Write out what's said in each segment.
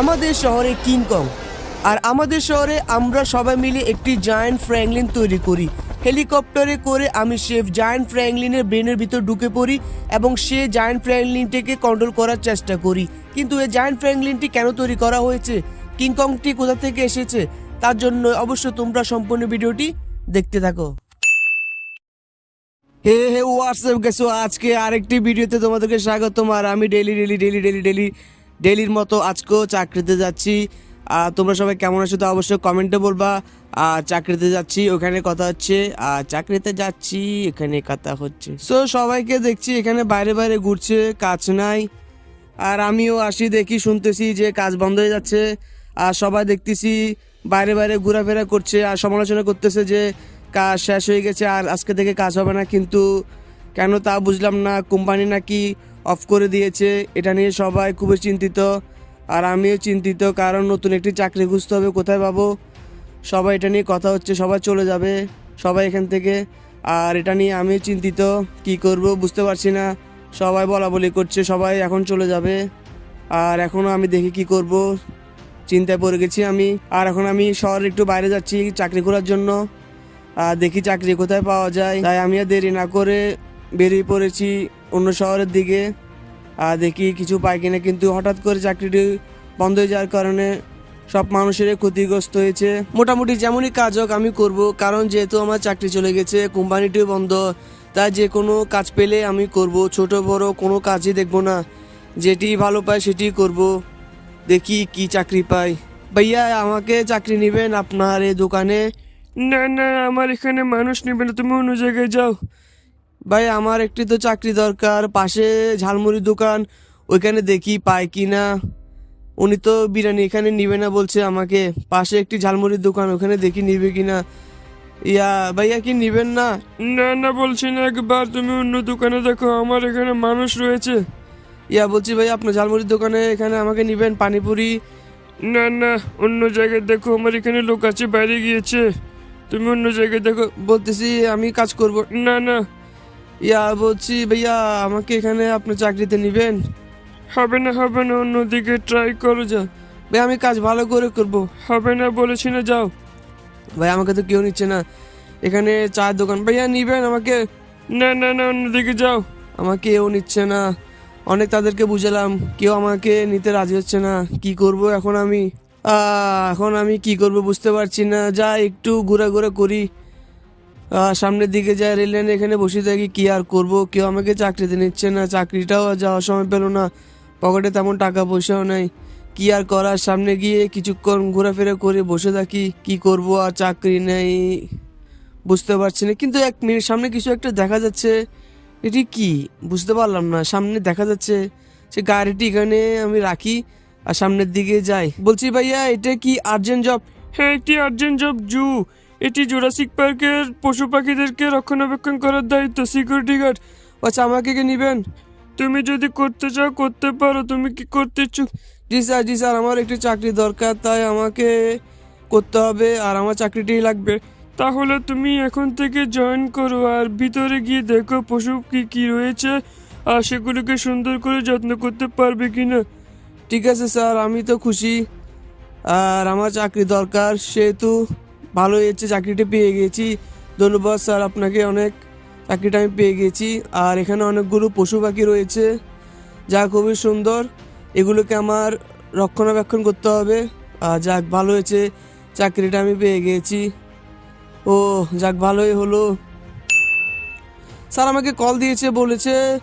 আমাদের শহরে কিংকং আর আমাদের শহরে আমরা সবাই মিলে একটি জায়ান্ট ফ্র্যাঙ্কলিন তৈরি করি। হেলিকপ্টারে করে আমি শেফ জায়ান্ট ফ্র্যাঙ্কলিনের ব্রেনের ভিতর ঢুকে পড়ি এবং সে জায়ান্ট ফ্র্যাঙ্কলিনটিকে কন্ট্রোল করার চেষ্টা করি। কিন্তু এই জায়ান্ট ফ্র্যাঙ্কলিনটি কেন তৈরি করা হয়েছে? কিংকংটি কোথা থেকে এসেছে? তার জন্য অবশ্য তোমরা সম্পূর্ণ ভিডিওটি দেখতে থাকো। হে হে হোয়াটসঅ্যাপ গেছো? আজকে আরেকটি ভিডিওতে তোমাদেরকে স্বাগতম। আর আমি daily daily daily daily daily ডেলির মতো আজকেও চাকরিতে যাচ্ছি। আর তোমরা সবাই কেমন আছো তো অবশ্যই কমেন্টে বলবা। আর চাকরিতে যাচ্ছি, ওখানে কথা হচ্ছে। আর চাকরিতে যাচ্ছি, এখানে কথা হচ্ছে। সো সবাইকে দেখছি, এখানে বাইরে বাইরে ঘুরছে, কাজ নাই। আর আমিও আসি, দেখি, শুনতেছি যে কাজ বন্ধ হয়ে যাচ্ছে। আর সবাই দেখতেছি বাইরে বাইরে ঘোরাফেরা করছে আর সমালোচনা করতেছে যে কাজ শেষ হয়ে গেছে আর আজকে থেকে কাজ হবে না। কিন্তু কেন তা বুঝলাম না, কোম্পানি নাকি অফ করে দিয়েছে। এটা নিয়ে সবাই খুবই চিন্তিত। আর আমিও চিন্তিত, কারণ নতুন একটি চাকরি খুঁজতে হবে, কোথায় পাবো? সবাই এটা নিয়ে কথা হচ্ছে, সবাই চলে যাবে, সবাই এখান থেকে। আর এটা নিয়ে আমিও চিন্তিত, কি করব বুঝতে পারছি না। সবাই বলা বলি করছে, সবাই এখন চলে যাবে। আর এখনও আমি দেখি কি করব। চিন্তায় পড়ে গেছি আমি। আর এখন আমি শহরে একটু বাইরে যাচ্ছি চাকরি করার জন্য। আর দেখি চাকরি কোথায় পাওয়া যায়। তাই আমি আর দেরি না করে বেরিয়ে পড়েছি। অন্য শহরের দিকে দেখি কিছু পাই কিনা। কিন্তু হঠাৎ করে চাকরিটি বন্ধ হয়ে যাওয়ার কারণে সব মানুষেরই ক্ষতিগ্রস্ত হয়েছে। মোটামুটি যেমনই কাজ হোক, আমি করব, কারণ যেহেতু আমার চাকরি চলে গেছে, কোম্পানিটিও বন্ধ, তাই যে কোনো কাজ পেলে আমি করব। ছোট, বড় কোনো কাজই দেখব না। যেটি ভালো পাই সেটি করব। দেখি কি চাকরি পাই। ভাইয়া, আমাকে চাকরি নেবেন আপনার এই দোকানে? না না, আমার এখানে মানুষ নেবে না, তুমি অন্য জায়গায় যাও। ভাই আমার একটি তো চাকরি দরকার পাশে ঝালমুড়ি দোকান ওইখানে দেখি পাই কি না উনি তো বিরিয়ানি এখানে নিবে না বলছে আমাকে। পাশে একটি ঝালমুড়ির দোকান ওখানে দেখি নিবে কি না ইয়া ভাইয়া কি নিবেন না? না না বলছি না একবার তুমি অন্য দোকানে দেখো আমার এখানে মানুষ রয়েছে। ইয়া বলছি ভাই আপনার ঝালমুড়ির দোকানে এখানে আমাকে নিবেন পানিপুরি? না না অন্য জায়গায় দেখো আমার এখানে লোক আছে বাইরে গিয়েছে। তুমি অন্য জায়গায় দেখো। বলতেছি আমি কাজ করব। না না ইয়া বলছি ভাইয়া আমাকে এখানে আপনার চাকরিতে নিবেন? হবে না হবে না অন্যদিকে ট্রাই করো যা। ভাই আমি কাজ ভালো করে করব। হবে না বলেছি না যাও। ভাই আমাকে তো কেউ নিচ্ছে না। এখানে চায়ের দোকান ভাইয়া নিবেন আমাকে? না না না অন্যদিকে যাও। আমাকে কেউ নিচ্ছে না। অনেক তাদেরকে বুঝালাম কেউ আমাকে নিতে রাজি হচ্ছে না। কি করব এখন আমি? আহ, এখন আমি কি করব বুঝতে পারছি না। যা একটু ঘুরে ঘুরে করি। সামনের দিকে যায় রেল লাইনে এখানে বসে থাকি, কি আর করব? কেউ আমাকে চাকরিতে নিচ্ছে না, চাকরিটাও যাওয়ার সময় পেল না। পকেটে তেমন টাকা পয়সাও নেই। কি আর করার? সামনে গিয়ে কিছুক্ষণ ঘোরাফেরা করে বসে থাকি, কি করব? আর চাকরি নেই। বুঝতে পারছি না। কিন্তু এক মিনিট, সামনে কিছু একটা দেখা যাচ্ছে। এটি কি? বুঝতে পারলাম না। সামনে দেখা যাচ্ছে সে গাড়িটি এখানে আমি রাখি আর সামনের দিকে যাই। বলছি, ভাইয়া, এটা কি আর্জেন্ট জব হ্যাঁ একটি আর্জেন্ট জব জু। এটি জোরাসিক পার্কের পশু পাখিদেরকে রক্ষণাবেক্ষণ করার দায়িত্ব, সিকিউরিটি গার্ড। আচ্ছা আমাকে কে নিবেন? তুমি যদি করতে চাও, করতে পারো। তুমি কি করতে ইচ্ছুক? জি স্যার জি স্যার, আমার একটি চাকরি দরকার, তাই আমাকে করতে হবে আর আমার চাকরিটি লাগবে। তাহলে তুমি এখন থেকে জয়েন করো আর ভিতরে গিয়ে দেখো পশু কি কি রয়েছে আর সেগুলোকে সুন্দর করে যত্ন করতে পারবে কি না ঠিক আছে স্যার, আমি তো খুশি। আর আমার চাকরি দরকার, সেহেতু ভালো হয়েছে, চাকরিটা পেয়ে গেছি। ধন্যবাদ স্যার, আপনাকে অনেক চাকরিটা আমি পেয়ে গেছি। আর এখানে অনেকগুলো পশু পাখি রয়েছে। যা খুবই সুন্দর। এগুলোকে আমার রক্ষণাবেক্ষণ করতে হবে। আর যাক, ভালো হয়েছে, চাকরিটা আমি পেয়ে গেছি। ও, যাক, ভালোই হলো। স্যার আমাকে কল দিয়েছে, বলেছে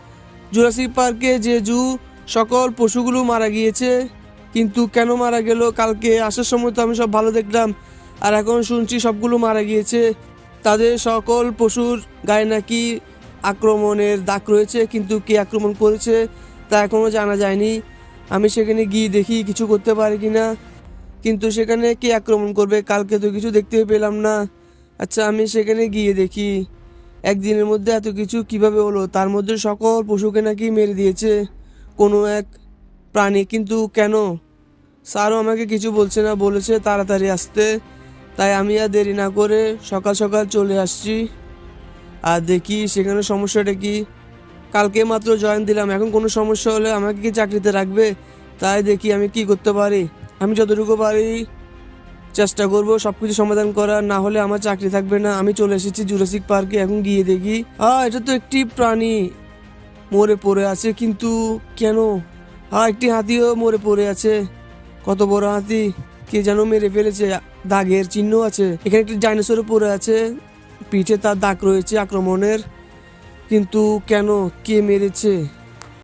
জুরাসিক পার্কে যে জু সকল পশুগুলো মারা গিয়েছে। কিন্তু কেন মারা গেল? কালকে আসার সময় তো আমি সব ভালো দেখলাম। আর এখন শুনছি সবগুলো মারা গিয়েছে। তাদের সকল পশুর গায়ে নাকি আক্রমণের দাগ রয়েছে, কিন্তু কে আক্রমণ করেছে তা এখনও জানা যায়নি। আমি সেখানে গিয়ে দেখি কিছু করতে পারি কি না কিন্তু সেখানে কে আক্রমণ করবে কালকে তো কিছু দেখতে পেলাম না। আচ্ছা আমি সেখানে গিয়ে দেখি। একদিনের মধ্যে এত কিছু কীভাবে হলো? তার মধ্যে সকল পশুকে নাকি মেরে দিয়েছে কোনো এক প্রাণী, কিন্তু কেন? স্যারও আমাকে কিছু বলছে না, বলেছে তাড়াতাড়ি আসতে। তাই আমি আর দেরি না করে সকাল সকাল চলে আসছি। আর দেখি সেখানে সমস্যাটা কি। কালকে মাত্র জয়েন দিলাম, এখন কোনো সমস্যা হলে আমাকে কি চাকরিতে রাখবে? তাই দেখি আমি কি করতে পারি। আমি যতটুকু পারি চেষ্টা করব সব কিছু সমাধান করার, না হলে আমার চাকরি থাকবে না। আমি চলে এসেছি জুরাসিক পার্কে, এখন গিয়ে দেখি। আ এটা তো একটি প্রাণী মরে পড়ে আছে, কিন্তু কেন? হ্যাঁ একটি হাতিও মরে পড়ে আছে। কত বড় হাতি? কে যেন মেরে ফেলেছে, দাগের চিহ্ন আছে। এখানে একটি ডাইনোসরও পরে আছে, পিঠে তার দাগ রয়েছে আক্রমণের। কিন্তু কেন, কে মেরেছে?